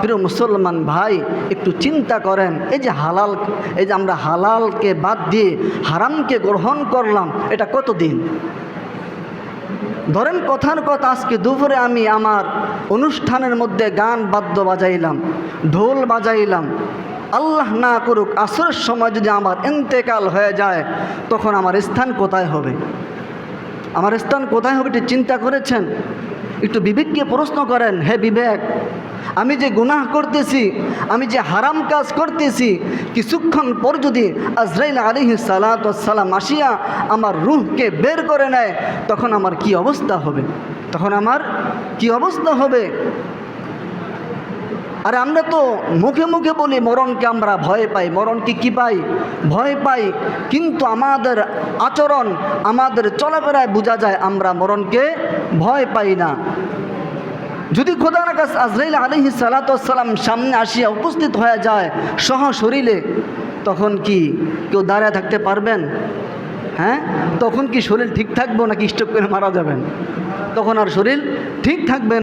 প্রিয় মুসলমান ভাই, একটু চিন্তা করেন, এই যে হালাল, এই যে আমরা হালালকে বাদ দিয়ে হারামকে গ্রহণ করলাম, এটা কতদিন? ধরেন কথার কথা, আজকে দুপুরে আমি আমার অনুষ্ঠানের মধ্যে গান বাদ্য বাজাইলাম, ঢোল বাজাইলাম। আল্লাহ না করুক, আসরের সময় যদি আমার এন্তেকাল হয়ে যায়, তখন আমার স্থান কোথায় হবে? আমার স্থান কোথায় হবে, একটু চিন্তা করেছেন? একটু বিবেককে প্রশ্ন করেন, হে বিবেক আমি যে গুনাহ করতেছি, আমি যে হারাম কাজ করতেছি, কিছুক্ষণ পর যদি আজরাইল আলিহি সালাতাম আসিয়া আমার রুহকে বের করে নেয়, তখন আমার কি অবস্থা হবে? তখন আমার কি অবস্থা হবে? আর আমরা তো মুখে মুখে বলি, মরণকে আমরা ভয় পাই, মরণকে কি পাই? ভয় পাই। কিন্তু আমাদের আচরণ, আমাদের চলাফেরায় বোঝা যায়, আমরা মরণকে ভয় পাই না। যদি খোদার কাছে আজরাইল আলহি সালাতাম সামনে আসিয়া উপস্থিত হয়ে যায় সহ শরীরে, তখন কি কেউ দাঁড়ায় থাকতে পারবেন? হ্যাঁ? তখন কি শরীর ঠিক থাকব নাকি স্টক করে মারা যাবেন? তখন আর শরীর ঠিক থাকবে।